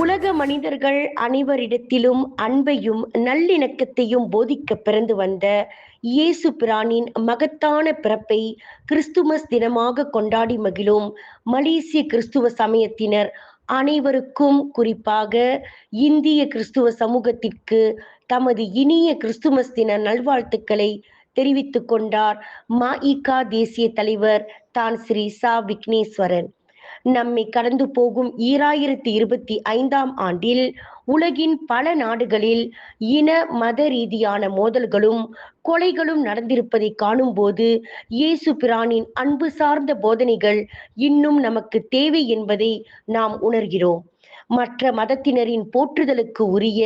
உலக மனிதர்கள் அனைவரிடத்திலும் அன்பையும் நல்லிணக்கத்தையும் போதிக்க பிறந்து வந்த இயேசு பிரானின் மகத்தான பிறப்பை கிறிஸ்துமஸ் தினமாக கொண்டாடி மகிழும் மலேசிய கிறிஸ்துவ சமயத்தினர் அனைவருக்கும் குறிப்பாக இந்திய கிறிஸ்துவ சமூகத்திற்கு தமது இனிய கிறிஸ்துமஸ் தின நல்வாழ்த்துக்களை தெரிவித்துக் கொண்டார் மஇகா தேசிய தலைவர் தான் ஸ்ரீ சா. விக்னேஸ்வரன். நம்மை கடந்து போகும் ஈராயிரத்தி இருபத்தி ஐந்தாம் ஆண்டில் உலகின் பல நாடுகளில் இன மத ரீதியான மோதல்களும் கொலைகளும் நடந்திருப்பதை காணும்போது இயேசு பிரானின் அன்பு சார்ந்த போதனைகள் இன்னும் நமக்கு தேவை என்பதை நாம் உணர்கிறோம். மற்ற மதத்தினரின் போற்றுதலுக்கு உரிய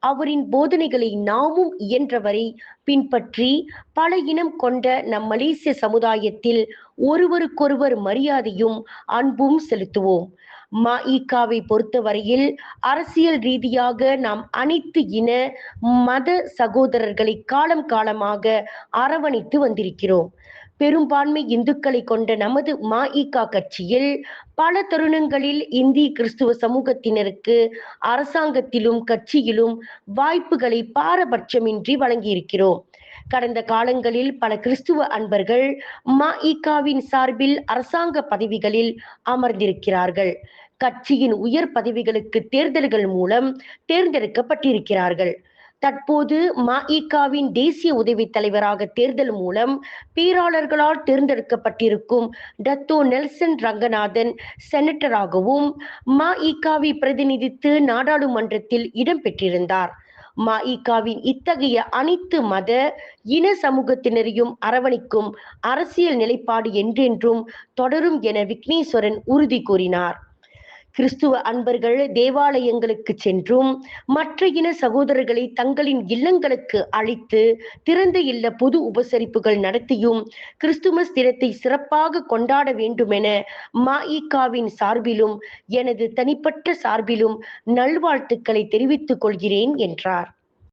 அவரின் போதனைகளை நாமும் இயன்றவரை பின்பற்றி பல இனம் கொண்ட நம் மலேசிய சமுதாயத்தில் ஒருவருக்கொருவர் மரியாதையும் அன்பும் செலுத்துவோம். மஇகாவை பொறுத்தவரையில் அரசியல் ரீதியாக நாம் அனைத்து இன மத சகோதரர்களை காலம் காலமாக அரவணைத்து வந்திருக்கிறோம். பெரும்பான்மை இந்துக்களை கொண்ட நமது மஇகா கட்சியில் பல தருணங்களில் இந்திய கிறிஸ்துவ சமூகத்தினருக்கு அரசாங்கத்திலும் கட்சியிலும் வாய்ப்புகளை பாரபட்சமின்றி வழங்கியிருக்கிறோம். கடந்த காலங்களில் பல கிறிஸ்துவ அன்பர்கள் மஇகாவின் சார்பில் அரசாங்க பதவிகளில் அமர்ந்திருக்கிறார்கள். கட்சியின் உயர் பதவிகளுக்கு தேர்தல்கள் மூலம் தேர்ந்தெடுக்கப்பட்டிருக்கிறார்கள். தற்போது மஇகாவின் தேசிய உதவி தலைவராக தேர்தல் மூலம் பேராளர்களால் தேர்ந்தெடுக்கப்பட்டிருக்கும் டத்தோ நெல்சன் ரங்கநாதன் செனட்டராகவும் மஇகாவை பிரதிநிதித்து நாடாளுமன்றத்தில் இடம்பெற்றிருந்தார் மஇகாவின் இத்தகைய அனைத்து மத இன சமூகத்தினரையும் அரவணைக்கும் அரசியல் நிலைப்பாடு என்றென்றும் தொடரும் என விக்னேஸ்வரன் உறுதி கூறினார். கிறிஸ்துவ அன்பர்கள் தேவாலயங்களுக்கு சென்றும் மற்ற இன சகோதரர்களை தங்களின் இல்லங்களுக்கு அழைத்து திறந்த இல்ல பொது உபசரிப்புகள் நடத்தியும் கிறிஸ்துமஸ் தினத்தை சிறப்பாக கொண்டாட வேண்டுமென மாஇகாவின் சார்பிலும் எனது தனிப்பட்ட சார்பிலும் நல்வாழ்த்துக்களை தெரிவித்துக் கொள்கிறேன் என்றார்.